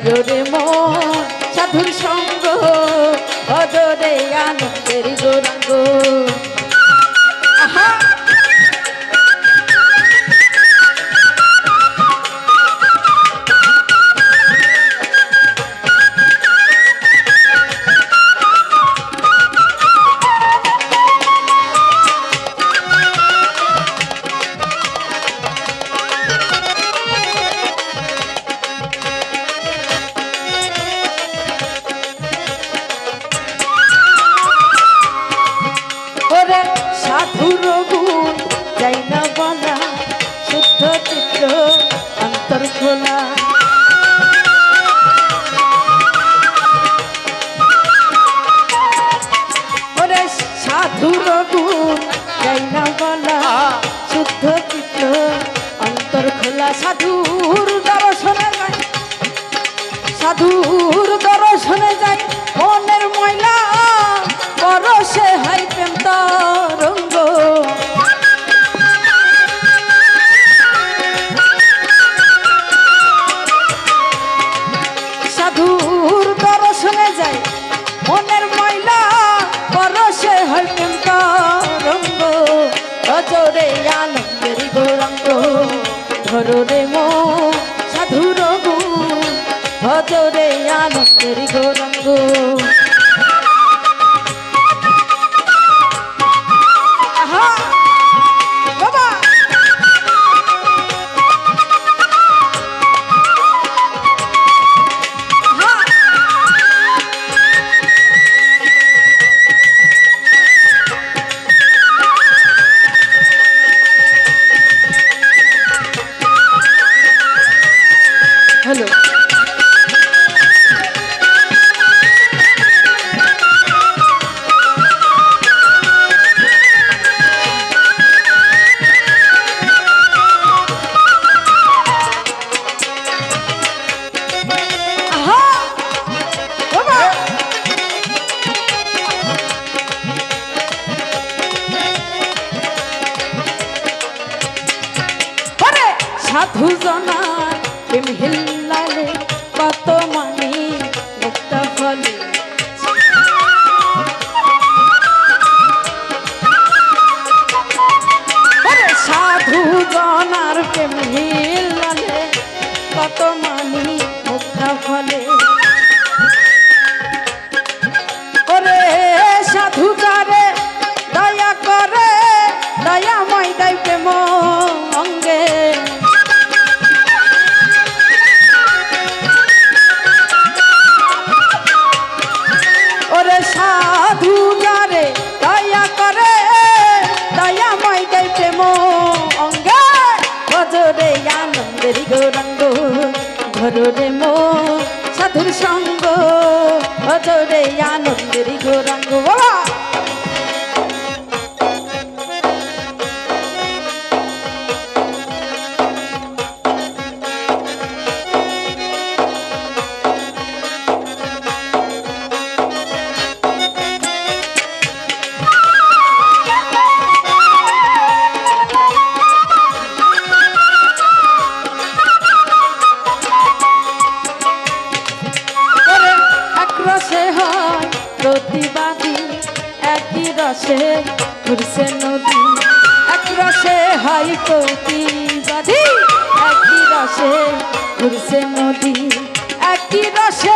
ধরে মন সাধুর সঙ্গ অজরে আনন্দের গৌরাঙ্গ। অন্তর খোলা। ওরে সাধুর গুণ যাই বলা শুদ্ধ চিত্র অন্তর খোলা। সাধুর দর্শনে সাধুর তরঙ্গ অজরে আনন্দের গৌরঙ্গ ধরো মো সাধুর গুণ ভজরে আনন্দের গৌরঙ্গ ওরে! সাধু জনার প্রেম হিল্লালে কত মানি মুক্ত ফলে। সাধু জনার প্রেম হিল্লালে কত মানি মুক্ত ফলে। ঘরে মো সাধুর সঙ্গ ভজরে আনন্দের গৌরঙ্গ প্রতিবাদী একই রসে ঘুরছে নদী একই রসে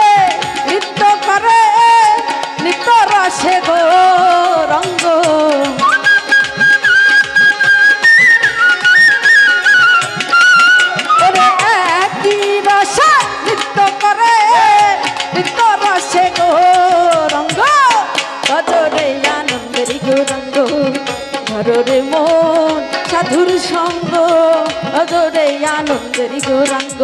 আনন্দের গৌরাঙ্গ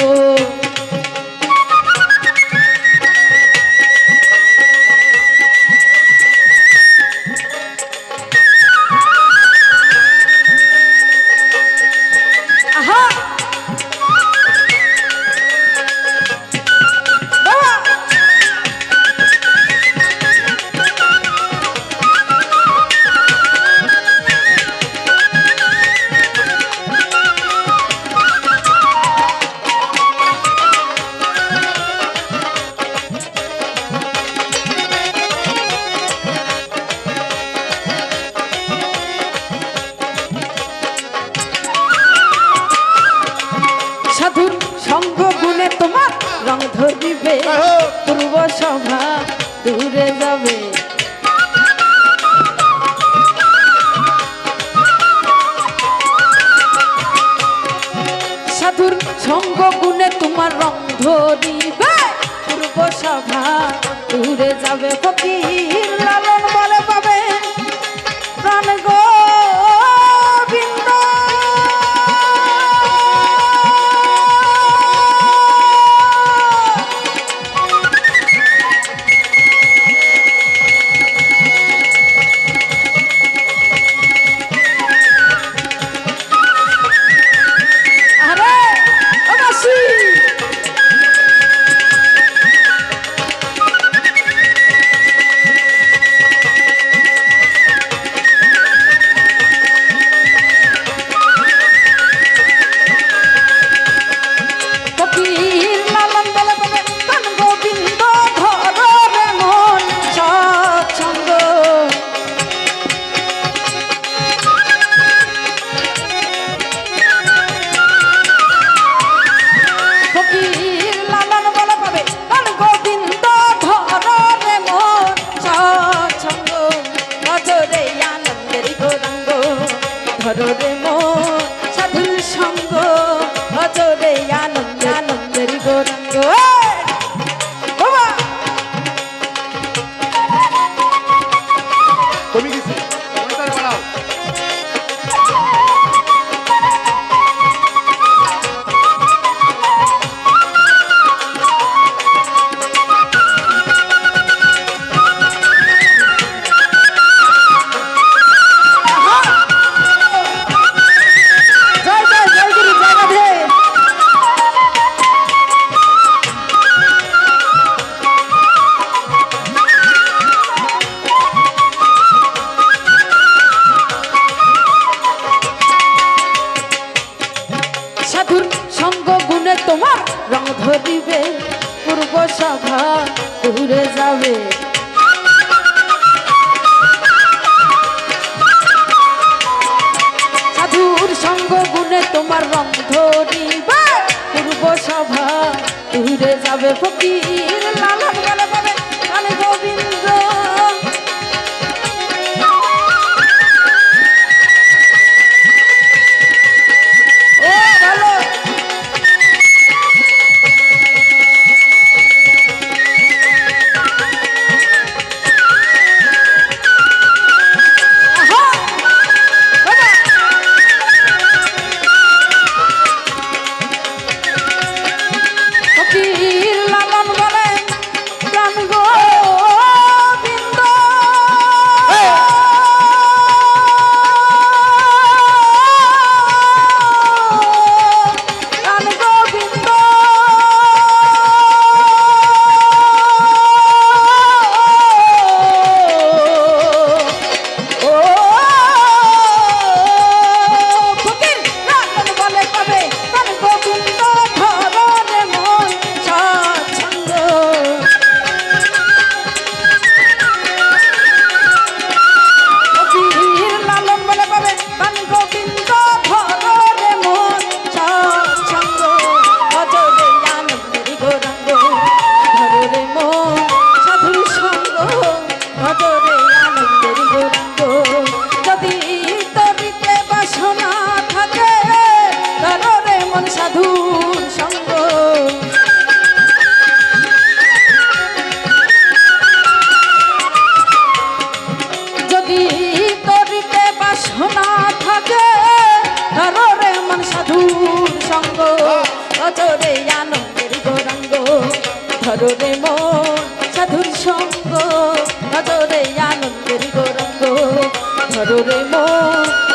অঙ্গ তোমার রং ধরিবে। পূর্ব সভা দূরে যাবে। সাধুর সঙ্গ গুণে তোমার রং ধরিবে। পূর্ব সভা দূরে যাবে ফকির লালা। সভা ঘুরে যাবে। সাধুর সঙ্গ গুনে তোমার রং ধরিবা। পূর্ব সভা ঘুরে যাবে ফকির লাল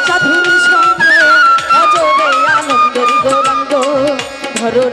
সাধুর সঙ্গে আনন্দের গৌরাঙ্গ। ধরো